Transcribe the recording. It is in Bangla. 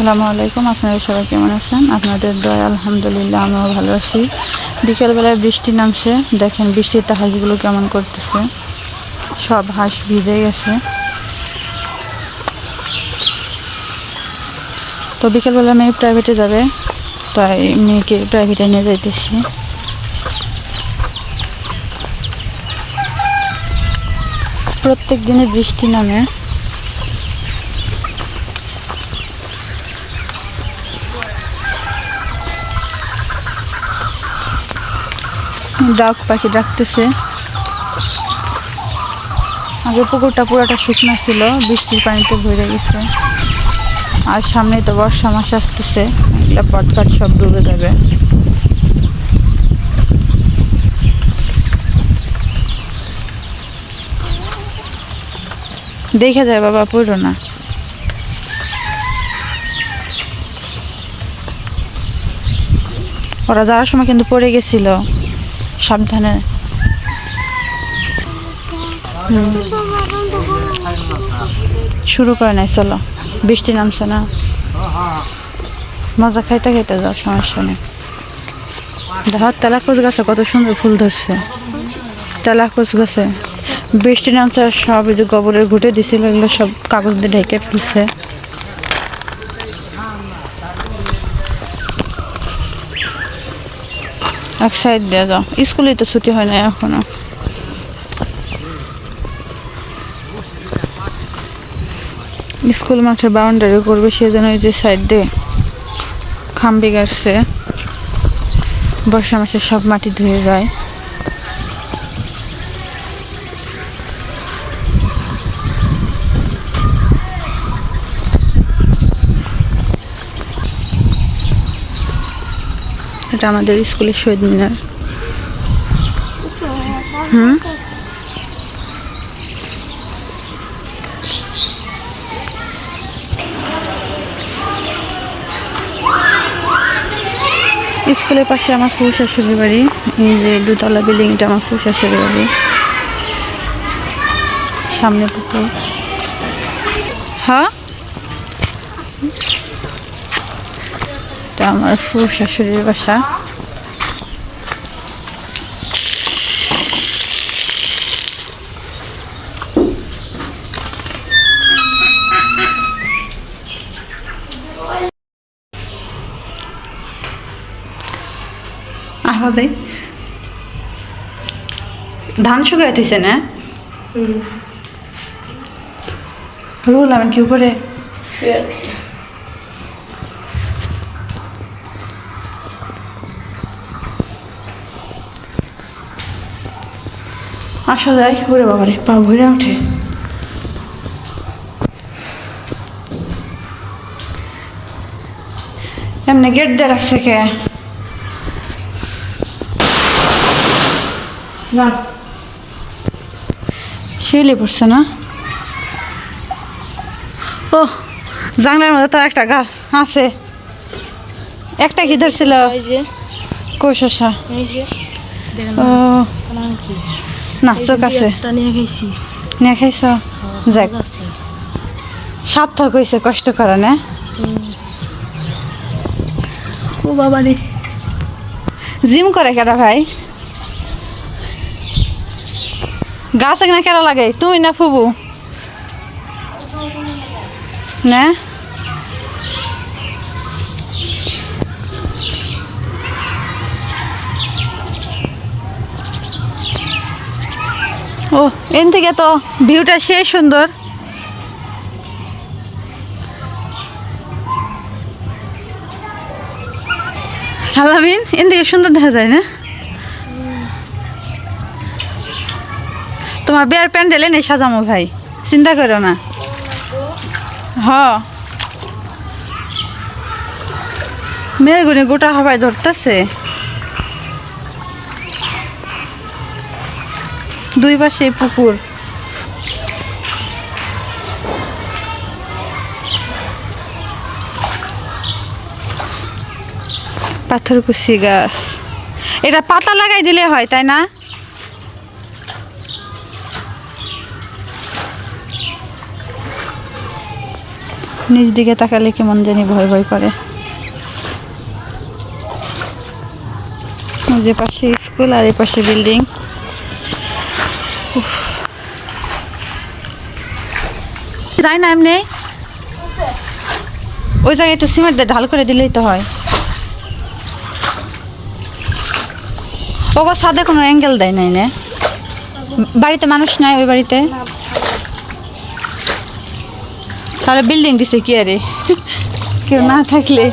আসসালামু আলাইকুম, আপনারা সবাই কেমন আছেন? আপনাদের দয়া, আলহামদুলিল্লাহ, আমিও ভালো আছি। বিকেলবেলায় বৃষ্টি নামছে, দেখেন বৃষ্টিতে হাঁসগুলো কেমন করতেছে। সব হাঁস ভিজে গেছে। তো বিকেলবেলা মেয়ে প্রাইভেটে যাবে, তাই মেয়েকে প্রাইভেটে নিয়ে যাইতেছি। প্রত্যেক দিনে বৃষ্টি নামে। ডাক পাখি ডাকতেছে। আগে পুকুরটা পুরোটা শুকনো ছিল, বৃষ্টির পানিতে ভরে গেছে। আর সামনেই তো বর্ষা মাস আসতেছে, এগুলো পটকাট সব ডুবে যাবে। দেখে যায় বাবা পুরো না। ওরা যাওয়ার সময় কিন্তু পড়ে গেছিল। সাবধানে। শুরু করে নাই, চলো। বৃষ্টি নামছে না। মজা খাইতে খাইতে যাও, সমস্যা নেই। দেখো তেলাকুচ গাছে কত সুন্দর ফুল ধরছে। তেলাকুচ গাছে। বৃষ্টি নামছে সব যে গোবরের ঘুটে দিছিল, এগুলো সব কাগজ দিয়ে ঢেকে ফেলছে। এক সাইড দিয়ে যাও স্কুলেই তো ছুটি হয় না এখনও। স্কুল মাঠের বাউন্ডারি করবে সে যেন ওই যে সাইড দিয়ে খাম্বি গাছে বর্ষা মাসে সব মাটি ধুয়ে যায়। এটা আমাদের স্কুলের শহীদ মিনার। হুম? স্কুলের পাশে আমার খুব শাশুড়ির বাড়ি। এই যে দুতলা বিল্ডিং, এটা আমার খুব শাশুড়ির বাড়ি। সামনে পুকুর। হ্যাঁ? আমার ফুল শাশুড়ির বাসা। ধান শুকাই থইছে না? রুল আমি কি উপরে? আসা যায় ওরে বাবারে পা ভরে ওঠে। এমনি গেট দিয়ে রাখছে কে? শিউলি পড়ছে না? ও জানলার মধ্যে তো একটা গা আছে। একটা কি ধরছিল? দেখেন ও। না চোখ আছে। নিয়ে খাইছ? যাক। সার্থক হয়েছে কষ্ট করা না? ও বাবা রে। জিম করে কেডা ভাই? গাছ না কেডা লাগে তুমি না ফুবু? না? ও, এন থেকে তো ভিউটা সেই সুন্দর। আলামিন, এন থেকে সুন্দর দেখা যায় না? তোমার বিয়ার প্যান্ডেল এনে সাজামো ভাই, চিন্তা করো না। হ। মেয়ের গুনে গোটা হাওয়ায় ধরতেছে। দুই পাশে পুকুর। পাথরকুচি গাছ। এটা পাতা লাগাই দিলে হয়, তাই না? নিজ দিকে তাকালে কেমন জানি ভয় ভয় করে। যে পাশে স্কুল আর এই পাশে বিল্ডিং। যাই না এমনি ওই জায়গায় একটু সিমেন্ট দিয়ে ঢাল করে দিলেই তো হয়। ওগো সাদে কোনো অ্যাঙ্গেল দেয় নাই না? বাড়িতে মানুষ নাই ওই বাড়িতে? তাহলে বিল্ডিং দিছে কি আরে? কেউ না থাকলে।